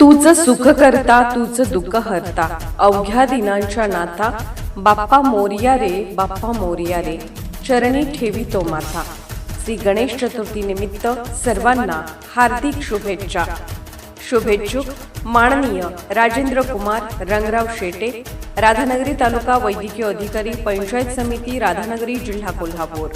तूच सुख करता तूच दुःख हरता. अवघ्या दिनांच्या नाथा बाप्पा मोरिया रे बाप्पा मोरिया रे. चरणी ठेवी तो माथा श्री गणेश चतुर्थी निमित्त सर्वांना हार्दिक शुभेच्छा. शुभेच्छुक माननीय राजेंद्र कुमार रंगराव शेटे राधानगरी तालुका वैद्यकीय अधिकारी पंचायत समिती राधानगरी जिल्हा कोल्हापूर.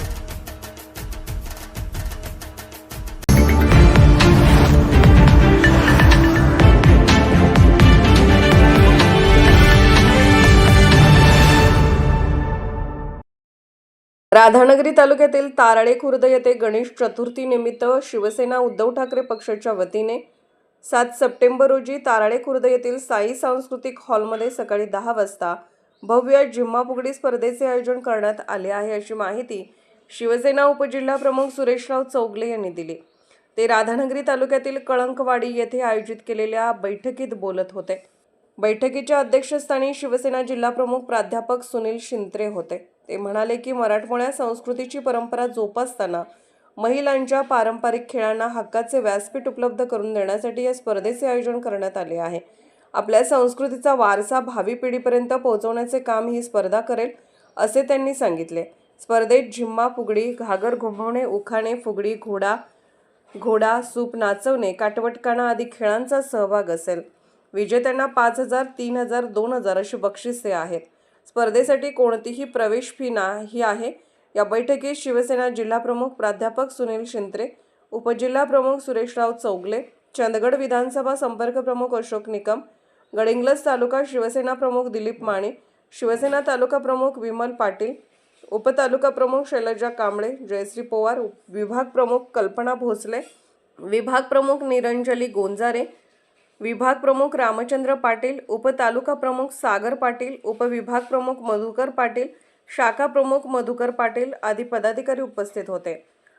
राधानगरी तालुक्यातील ताराळे खुर्द येथे गणेश चतुर्थी निमित्त शिवसेना उद्धव ठाकरे पक्षाच्या वतीने सात सप्टेंबर रोजी ताराळे खुर्द येथील साई सांस्कृतिक हॉलमध्ये सकाळी दहा वाजता भव्य जिम्मा फुगडी स्पर्धेचे आयोजन करण्यात आले आहे अशी माहिती शिवसेना उपजिल्हा प्रमुख सुरेशराव चौगले यांनी दिली. ते राधानगरी तालुक्यातील कळंकवाडी येथे आयोजित केलेल्या बैठकीत बोलत होते. बैठकीच्या अध्यक्षस्थानी शिवसेना जिल्हाप्रमुख प्राध्यापक सुनील शिंत्रे होते. ते म्हणाले की मराठमोळ्या संस्कृतीची परंपरा जोपासताना महिलांच्या पारंपरिक खेळांना हक्काचे व्यासपीठ उपलब्ध करून देण्यासाठी या स्पर्धेचे आयोजन करण्यात आले आहे. आपल्या संस्कृतीचा वारसा भावी पिढीपर्यंत पोहोचवण्याचे काम ही स्पर्धा करेल असे त्यांनी सांगितले. स्पर्धेत झिम्मा फुगडी घागर घुमवणे उखाणे फुगडी घोडा घोडा सूप नाचवणे काटवटकाणा आदी खेळांचा सहभाग असेल. विजेत्यांना पाच हजार तीन हजार दोन हजार अशी बक्षिसे आहेत. स्पर्धेसाठी कोणतीही प्रवेश फी नाही आहे. या बैठकीत शिवसेना जिल्हाप्रमुख प्राध्यापक सुनील शिंत्रे उपजिल्हा प्रमुख सुरेशराव चौगले चंदगड विधानसभा संपर्क प्रमुख अशोक निकम गडिंग्लज तालुका शिवसेना प्रमुख दिलीप माने शिवसेना तालुका प्रमुख विमल पाटील उपतालुका प्रमुख शैलजा कांबळे जयश्री पवार विभाग प्रमुख कल्पना भोसले विभाग प्रमुख निरंजली गोंजारे विभाग प्रमुख रामचंद्र पाटील उपतालुका प्रमुख सागर पाटील उपविभाग प्रमुख मधुकर पाटील शाखा प्रमुख मधुकर पाटील आदी पदाधिकारी उपस्थित होते.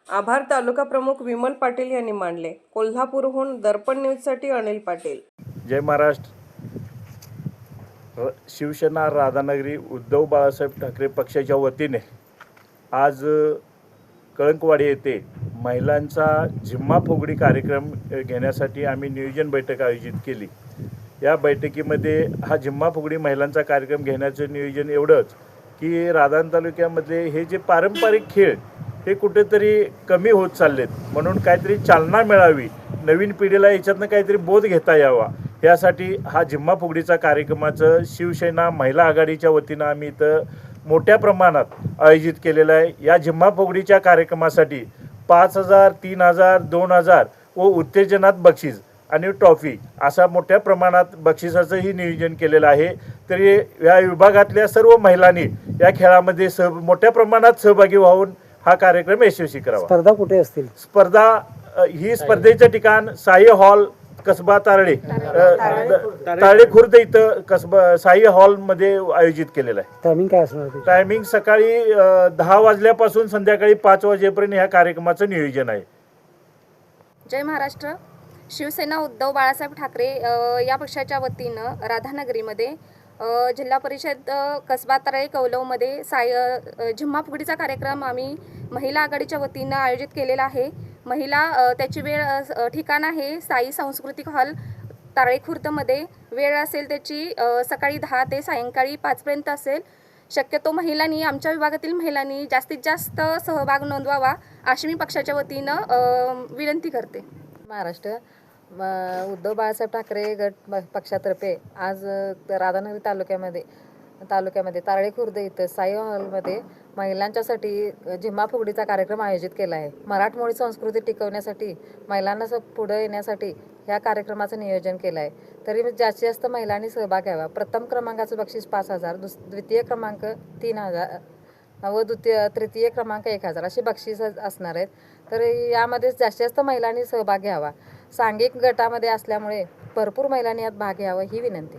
आभार तालुका प्रमुख विमल पाटील यांनी मांडले. कोल्हापूरहून दर्पण न्यूजसाठी अनिल पाटील. जय महाराष्ट्र. शिवसेना राधानगरी उद्धव बाळासाहेब ठाकरे पक्षाच्या वतीने आज कळंकवाडी येथे महिलांचा झिम्मा फुगडी कार्यक्रम घेण्यासाठी आम्ही नियोजन बैठक आयोजित केली. या बैठकीमध्ये हा झिम्मा फुगडी महिलांचा कार्यक्रम घेण्याचं नियोजन एवढंच की राधान तालुक्यामध्ये हे जे पारंपरिक खेळ हे कुठेतरी कमी होत चाललेत. म्हणून काहीतरी चालना मिळावी नवीन पिढीला याच्यातनं काहीतरी बोध घेता यावा. यासाठी हा जिम्मा फुगडीचा कार्यक्रमाचं शिवसेना महिला आघाडीच्या वतीनं आम्ही इथं मोठ्या प्रमाणात आयोजित केलेलं आहे. या झिम्मा फुगडीच्या कार्यक्रमासाठी पाच हजार तीन हजार दोन हजार. व उत्तेजनात बक्षीस आणि ट्रॉफी. असा मोठ्या प्रमाणात बक्षिसाचंही नियोजन केलेलं आहे. तरी या विभागातल्या सर्व महिलांनी या खेळामध्ये सह मोठ्या प्रमाणात सहभागी व्हावून हा कार्यक्रम यशस्वी करावा. स्पर्धा कुठे असतील? स्पर्धा ही स्पर्धेचं ठिकाण साई हॉल कसबा तारळे अ, तारळे खुर्द. इथं कसबा साई हॉलमध्ये आयोजित केलेलं आहे. टायमिंग काय असणार टायमिंग सकाळी दहा वाजल्यापासून संध्याकाळी पाच वाजेपर्यंत ह्या कार्यक्रमाचं नियोजन आहे. जय महाराष्ट्र. शिवसेना उद्धव बाळासाहेब ठाकरे या पक्षाच्या वतीनं राधानगरीमध्ये जिल्हा परिषद कसबा तराई कौलवमध्ये साय झिम्मा फुगडीचा कार्यक्रम आम्ही महिला आघाडीच्या वतीनं आयोजित केलेला आहे. महिला त्याची वेळ ठिकाण आहे साई सांस्कृतिक हॉल तारळी खुर्दमध्ये वेळ असेल त्याची सकाळी दहा ते सायंकाळी पाचपर्यंत असेल. शक्यतो महिलांनी आमच्या विभागातील महिलांनी जास्तीत जास्त सहभाग नोंदवावा अशी मी पक्षाच्या वतीनं विनंती करते. महाराष्ट्र उद्धव बाळासाहेब ठाकरे गट पक्षातर्फे आज राधानगरी तालुक्यामध्ये तालुक्यामध्ये तारळे खुर्द इथं साई हॉलमध्ये महिलांच्यासाठी झिम्मा फुगडीचा कार्यक्रम आयोजित केला आहे. मराठमोळी संस्कृती टिकवण्यासाठी महिलांना स पुढं येण्यासाठी ह्या कार्यक्रमाचं नियोजन केलं आहे. तरी जास्तीत जास्त महिलांनी सहभाग घ्यावा. प्रथम क्रमांकाचं बक्षीस पाच हजार दुस द्वितीय क्रमांक तीन हजार व द्वितीय तृतीय क्रमांक एक हजार अशी बक्षीस असणार आहेत. तर यामध्ये जास्तीत जास्त महिलांनी सहभाग घ्यावा. सांघिक गटामध्ये असल्यामुळे भरपूर महिलांनी यात भाग घ्यावा ही विनंती.